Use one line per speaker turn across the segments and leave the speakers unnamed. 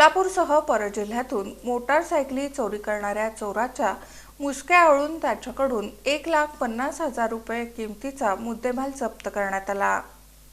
सोलापूरसह परजिल्ह्यातून मोटारसायकली चोरी करणाऱ्या चोराच्या मुसक्या आळून त्याच्याकडून एक लाख पन्नास हजार रुपये किमतीचा मुद्देमाल जप्त करण्यात आला.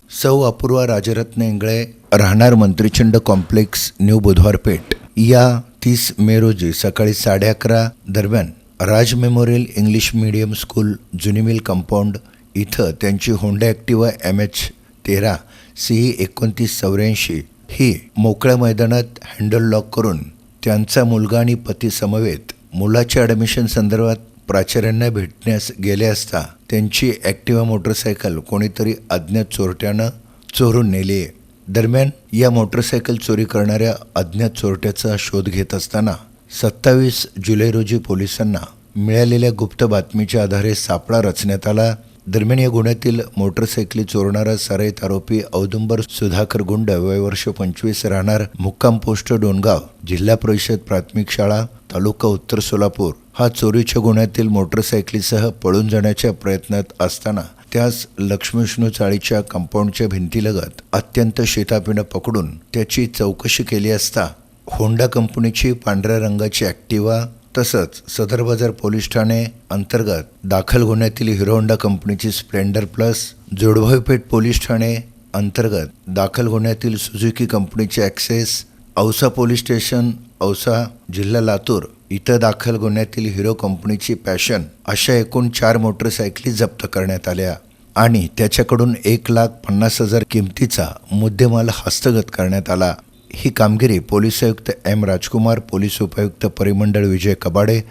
सौ अपूर्वा राजरत्न इंगळे राहणार मंत्रिचंड कॉम्प्लेक्स न्यू बुधवारपेठ. या तीस मे रोजी सकाळी साडे अकरा दरम्यान Raj memorial English medium school जुनी मिल कंपाऊंड इथं त्यांची होंडा ॲक्टिवा एम एच तेरा सी एकोणतीस चौऱ्याऐंशी ही मोकळ्या मैदानात हँडल लॉक करून त्यांचा मुलगा आणि पती समवेत मुलाच्या ॲडमिशन संदर्भात प्राचार्यांना भेटण्यास गेले असता त्यांची ॲक्टिवा मोटरसायकल कोणीतरी अज्ञात चोरट्यानं चोरून नेली आहे दरम्यान या मोटरसायकल चोरी करणाऱ्या अज्ञात चोरट्याचा शोध घेत असताना सत्तावीस जुलै रोजी पोलिसांना मिळालेल्या गुप्त बातमीच्या आधारे सापळा रचण्यात आला. दरम्यान या गुन्ह्यातील मोटरसायकली चोरणारा सराईत आरोपी औदुंबर सुधाकर गुंड वय वर्ष पंचवीस राहणार मुक्काम पोस्ट डोनगाव जिल्हा परिषद प्राथमिक शाळा तालुका उत्तर सोलापूर. हा चोरीच्या गुन्ह्यातील मोटरसायकलीसह पळून जाण्याच्या प्रयत्नात असताना त्यास लक्ष्मीष्णू चाळीच्या कंपाऊंडच्या भिंतीलगत अत्यंत शेतापिनं पकडून त्याची चौकशी केली असता होंडा कंपनीची पांढऱ्या रंगाची ॲक्टिवा तसंच सदर बाजार पोलीस ठाणे अंतर्गत दाखल गुन्ह्यातील हिरो होंडा कंपनीची स्प्लेंडर प्लस जोडभाईपेठ पोलीस ठाणे अंतर्गत दाखल गुन्ह्यातील सुझुकी कंपनीची Access Ausa police station Ausa जिल्हा लातूर इथं दाखल गुन्ह्यातील हिरो कंपनीची पॅशन अशा एकूण चार मोटरसायकली जप्त करण्यात आल्या आणि त्याच्याकडून एक लाख पन्नास हजार किमतीचा मुद्देमाल हस्तगत करण्यात आला. ही कामगिरी पोलीस आयुक्त एम राजकुमार पोलीस उपायुक्त परिमंडळ विजय कबाडे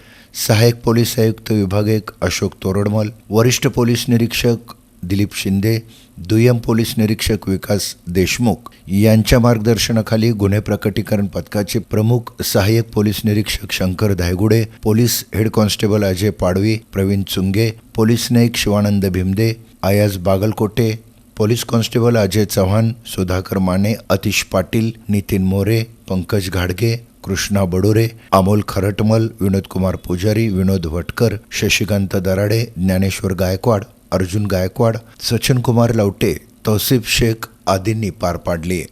सहाय्यक पोलीस आयुक्त विभाग एक अशोक तोरडमल वरिष्ठ पोलीस निरीक्षक दिलीप शिंदे दुय्यम पोलीस निरीक्षक विकास देशमुख. यांच्या मार्गदर्शनाखाली गुन्हे प्रकटीकरण पथकाचे प्रमुख सहाय्यक पोलीस निरीक्षक Shankar Dhaygude police head constable Ajay Padvi Pravin Chunge police Naik Shivanand Bhimde Ayaz Bagalkote police constable Ajay Chavan Sudhakar Mane Atish Patil Nitin More Pankaj घाडगे कृष्णा बडोरे अमोल खरटमल विनोद कुमार पुजारी विनोद भटकर शशिकांत दराडे ज्ञानेश्वर गायकवाड अर्जुन गायकवाड सचिन कुमार लवटे तौसिफ शेख आदींनी पार पाडली